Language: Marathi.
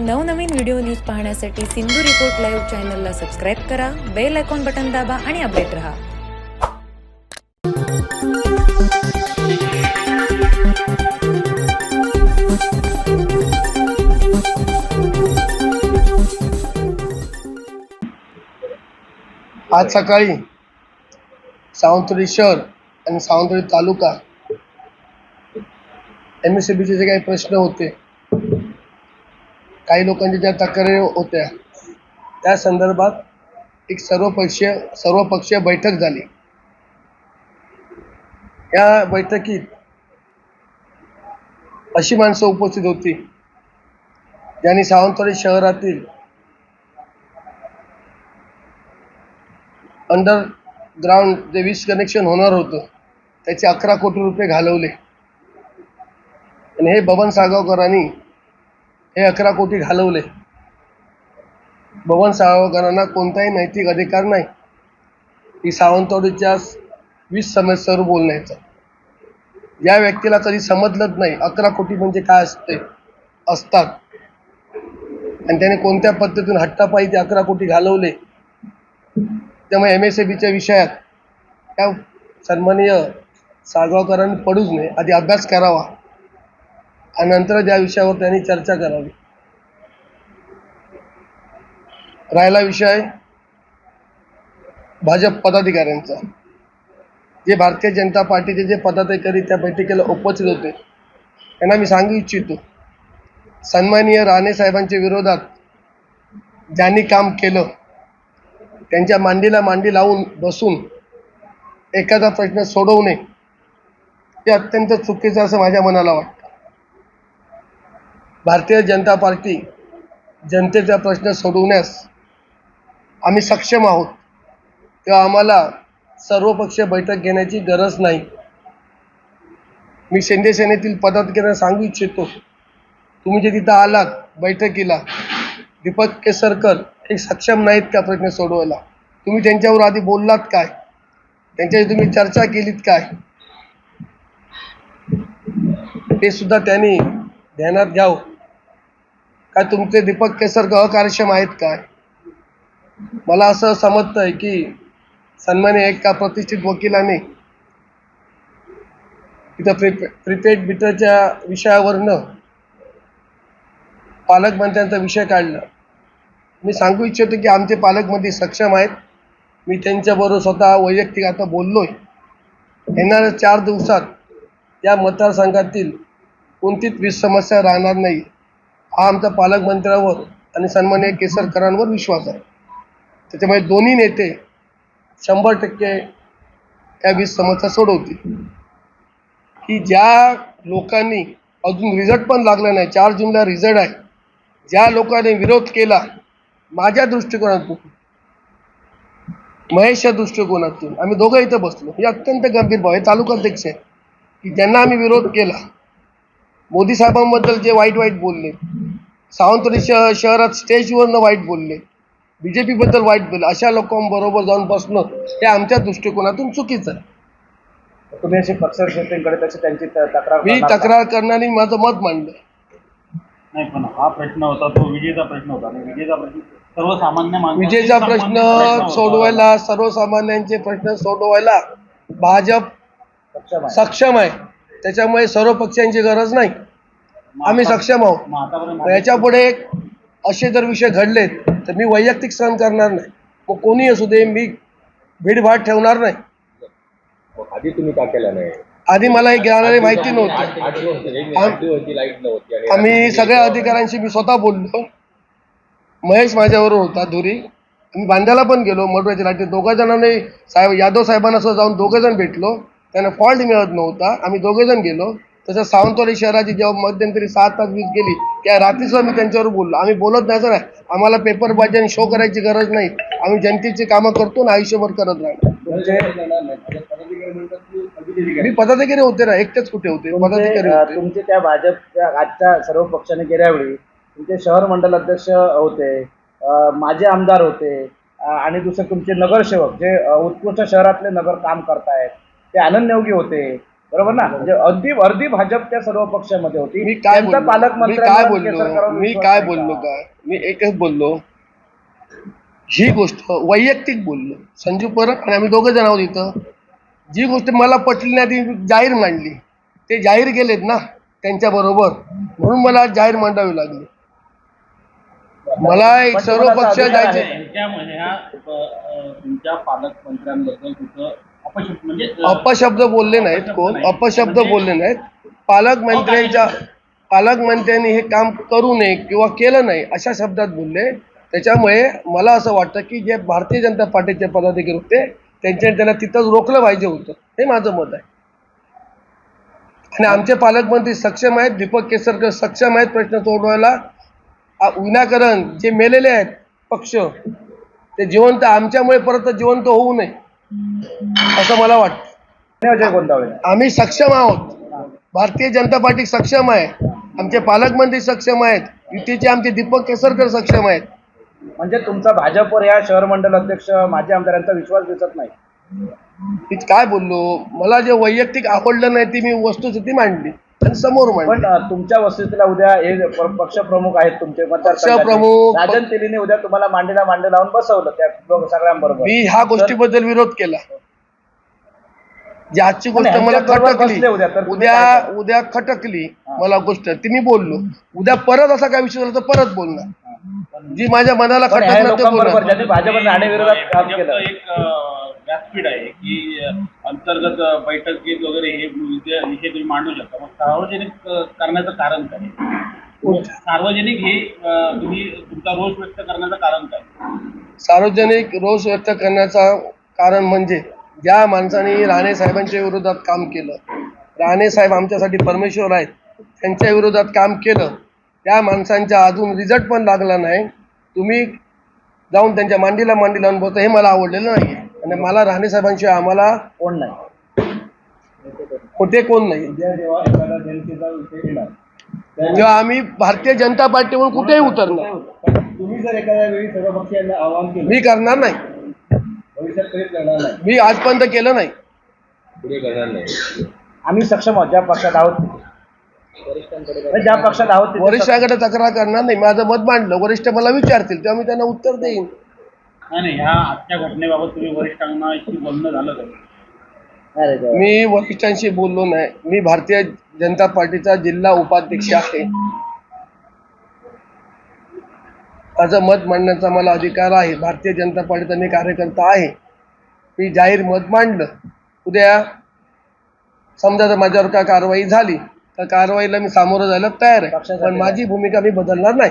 नवनवीन व्हिडिओ न्यूज पाहण्यासाठी सिंधू रिपोर्ट लाईव्ह चॅनलला सबस्क्राईब करा बेल आयकॉन बटन दाबा आणि अपडेट रहा. आज सकाळी सावंतवाडी शहर आणि सावंतवाडी तालुका एम एस सी बीचे जे काही प्रश्न होते काही लोकांच्या ज्या तक्रारी होत्या त्या संदर्भात एक सर्वपक्षीय सर्वपक्षीय बैठक झाली. या बैठकीत अशी माणसं उपस्थित होती ज्यांनी सावंतवाडी शहरातील अंडरग्राऊंड जे वीज कनेक्शन होणार होतं त्याचे अकरा कोटी रुपये घालवले. आणि हे बबन सागावकरांनी हे अकरा कोटी घालवले. भवन साळगावकरांना कोणताही नैतिक अधिकार नाही. ही सावंतवाडीच्या वीस समस्यावर बोलण्याचा या व्यक्तीला कधी समजलंच नाही अकरा कोटी म्हणजे काय असते? असतात. आणि त्याने कोणत्या पद्धतीतून हट्टापायी ते अकरा कोटी घालवले? त्यामुळे एम एस ए बीच्या विषयात त्या सन्माननीय साळगावकरांनी पडूच नये. आधी अभ्यास करावा. नंतर त्या विषयावर त्यांनी चर्चा करावी. राहिला विषय भाजप पदाधिकाऱ्यांचा. जे भारतीय जनता पार्टीचे जे पदाधिकारी त्या बैठकीला उपस्थित होते त्यांना मी सांगू इच्छितो सन्माननीय राणे साहेबांच्या विरोधात ज्यांनी काम केलं त्यांच्या मांडीला मांडी लावून बसून एखादा प्रश्न सोडवणे हे अत्यंत चुकीचं असं माझ्या मनाला वाटतं. भारतीय जनता पार्टी जनतेचा प्रश्न सोडवण्यास आम्ही सक्षम आहोत. तेव्हा आम्हाला सर्वपक्षीय बैठक घेण्याची गरज नाही. मी शिंदे सेनेतील पदाधिकाऱ्यांना सांगू इच्छितो तुम्ही जे तिथं आलात बैठकीला दीपक केसरकर हे सक्षम नाहीत का प्रश्न सोडवायला? तुम्ही त्यांच्यावर आधी बोललात काय? त्यांच्याशी तुम्ही चर्चा केलीत काय? ते सुद्धा त्यांनी ध्यानात घ्यावं. काय तुमचे दीपक केसरकर अकार्यक्षम आहेत काय? मला असं समजतंय की सन्मान्य एका प्रतिष्ठित वकिलाने इथं प्रिपे प्रिपेड मीटरच्या विषयावरनं पालकमंत्र्यांचा विषय काढला. मी सांगू इच्छितो की आमचे पालकमंत्री सक्षम आहेत. मी त्यांच्याबरोबर स्वतः वैयक्तिक आता बोललो आहे येणाऱ्या चार दिवसात या मतदारसंघातील कोणतीच वीज समस्या राहणार नाही. हा आमचा पालकमंत्र्यावर आणि सन्मान्य केसरकरांवर विश्वास आहे. त्याच्यामुळे दोन्ही नेते शंभर टक्के या वीज समस्या सोडवतील. की ज्या लोकांनी अजून रिझल्ट पण लागला नाही चार जूनला रिझल्ट आहे. ज्या लोकांनी विरोध केला माझ्या दृष्टिकोनातून महेशच्या दृष्टिकोनातून आम्ही दोघं इथं बसलो. हे अत्यंत गंभीर भाव हे तालुकाध्यक्ष आहे. की ज्यांना आम्ही विरोध केला मोदी साहेबांबद्दल जे वाईट वाईट बोलले सावंतवाडी श शहरात स्टेजवरनं वाईट बोलले. बी जे पीबद्दल वाईट बोलले. अशा लोकांबरोबर जाऊन बसणं हे आमच्या दृष्टिकोनातून चुकीचं आहे. तुम्ही असे तशी त्यांची त- तक्रार मी करणार का? तक्रार करणारी माझं मत मांडलं. नाही पण हा प्रश्न होता तो विजेचा प्रश्न होता. आणि विजेचा प्रश्न सर्वसामान्य माणसाशी विजेचा संबंधित प्रश्न होता. सोडवायला सर्वसामान्यांचे प्रश्न सोडवायला भाजप सक्षम आहे. सक्षम आहे. त्याच्यामुळे सर्व पक्षांची गरज नाही. आम्ही सक्षम आहोत. याच्यापुढे असे जर विषय घडलेत तर मी वैयक्तिक सहन करणार नाही. मग कोणी असू दे मी भीडभाड ठेवणार नाही. आधी तुम्ही का केलं नाही? आधी मला हे घेणारी माहिती नव्हती. आम्ही सगळ्या अधिकाऱ्यांशी मी स्वतः बोललो. महेश माझ्याबरोबर होता धुरी. मी बांद्याला पण गेलो मडुऱ्याच्या लाटे दोघा जणांनी साहेब यादव साहेबांना जाऊन दोघं जण भेटलो. त्यांना फॉल्ट मिळत नव्हता. आम्ही दोघे जण गेलो. तसं सावंतवाडी शहराची जेव्हा मध्यंतरी सात तास वीज गेली त्या रात्रीसुद्धा मी त्यांच्यावर बोललो. आम्ही बोलत नाही सर. आम्हाला पेपर बाजी आणि शो करायची गरज नाही. आम्ही जनतेची कामं करतो ना आयुष्यभर करत राहतो. मी पदाधिकारी होते ना एकटेच कुठे होते? तुमचे पदाधिकारी तुमचे त्या भाजपच्या आजच्या सर्व पक्षाने गेल्यावेळी तुमचे शहर मंडल अध्यक्ष होते माजी आमदार होते आणि दुसरे तुमचे नगरसेवक जे उत्कृष्ट शहरातले नगर काम करतायत ते आनंद नेवगी होते. बरोबर ना? म्हणजे अर्धी अर्धी भाजप त्या सर्व पक्षामध्ये होती. मी काय बोललो? मी काय बोललो? मी काय बोललो? काय? मी एकच बोललो. ही गोष्ट वैयक्तिक बोललो. संजू परब आणि आम्ही दोघं जण आहोत इथं. जी गोष्ट मला पटली नाही ती जाहीर मांडली. ते जाहीर गेलेत ना त्यांच्या बरोबर. म्हणून मला जाहीर मांडावी लागली. मला एक सर्व पक्ष जायचे तुमच्या पालकमंत्र्यांबद्दल तुझं अपशब्द म्हणजे अपशब्द बोलले नाहीत कोण? अपशब्द बोलले नाहीत. पालकमंत्र्यांच्या पालकमंत्र्यांनी हे काम करू नये किंवा केलं नाही अशा शब्दात बोलले. त्याच्यामुळे मला असं वाटतं की जे भारतीय जनता पार्टीचे पदाधिकारी होते त्यांच्या त्यांना तिथंच रोखलं पाहिजे होतं. हे माझं मत आहे. आणि आमचे पालकमंत्री सक्षम आहेत दीपक केसरकर सक्षम आहेत प्रश्न सोडवायला. विनाकारण जे मेलेले आहेत पक्ष ते जिवंत आमच्यामुळे परत जिवंत होऊ नये. असं मला वाटतं. आम्ही सक्षम आहोत. भारतीय जनता पार्टी सक्षम आहे. आमचे पालकमंत्री सक्षम आहेत. युतीचे आमचे दीपक केसरकर सक्षम आहेत. म्हणजे तुमचा भाजपवर या शहर मंडल अध्यक्ष माजी आमदारांचा विश्वास दिसत नाही. मी काय बोललो? मला जे वैयक्तिक आवडलं नाही ती मी वस्तुस्थिती मांडली. आणि समोर पण मांडली अ, तुमच्या वस्तीला उद्या हे प- पक्षप्रमुख आहेत तुमचे मतदारसंघाचे. पक्षप्रमुख- राजन तेलीने उद्या तुम्हाला मांडीला मांडी लावून बसवलं त्या लोक सगळ्यांबरोबर. मी ह्या गोष्टीबद्दल विरोध केला. जी आजची गोष्ट नाही, मला ह्यांच्याबरोबर बसले खटकली उद्या, तर तुम्ही उद्या काय? उद्या खटकली मला गोष्ट. ती मी बोललो. उद्या परत असा काय विषय झाला तर परत बोलणार. जी माझ्या मनाला पण ह्या खटकणार ते लोकांबरोबर बोलणार. ज्यांनी भाजप राणेविरोधात काम केलं. एक अ, व्यासपीठ आहे की अंतर्गत अ, बैठकीत वगैरे हे विषय तुम्ही मांडू शकता. मग सार्वजनिक करण्याचं कारण काय? सार्वजनिक हे तुम्ही तुमचा रोष व्यक्त करण्याचं कारण काय? सार्वजनिक रोष व्यक्त करण्याचा कारण म्हणजे ज्या माणसाने राणे साहेबांच्या विरोधात काम केलं राणे साहेब आमच्यासाठी परमेश्वर आहेत त्यांच्या विरोधात काम केलं त्या माणसांच्या अजून रिझल्ट पण लागला नाही तुम्ही जाऊन त्यांच्या मांडीला मांडी लावून बोलता हे मला आवडलेलं नाही आणि मला राणे साहेबांशिवाय आम्हाला कोण नाही. खोटे कोण नाही. जेव्हा आम्ही भारतीय जनता पार्टीवर कुठेही उतरणार. तुम्ही जर एखाद्या वेळी सर्व पक्षीयांना आवाहन केलं मी करणार नाही. भविष्यात कधीच करणार नाही. मी आजपर्यंत केलं नाही. पुढे करणार नाही. आम्ही सक्षम आहोत ज्या पक्षात आहोत म्हणजे ज्या पक्षात आहोत वरिष्ठाकडे तक्रार करणार नाही. माझं मत मांडलं. वरिष्ठ मला विचारतील तेव्हा मी त्यांना उत्तर देईन. नाही नाही ह्या आजच्या घटनेबाबत तुम्ही वरिष्ठांशी बोलणं झालं का सक्षम- अरे देवा. मी वरिष्ठांशी बोललो नाही. मी भारतीय जनता पार्टीचा जिल्हा उपाध्यक्ष आहे. माझं मत मांडण्याचा मला अधिकार आहे. भारतीय जनता पार्टीचा मी कार्यकर्ता आहे. मी जाहीर मत मांडलं. उद्या समजा जर माझ्यावर काय कारवाई झाली तर कारवाईला मी सामोरं जायला तयार आहे. पण माझी भूमिका मी बदलणार नाही.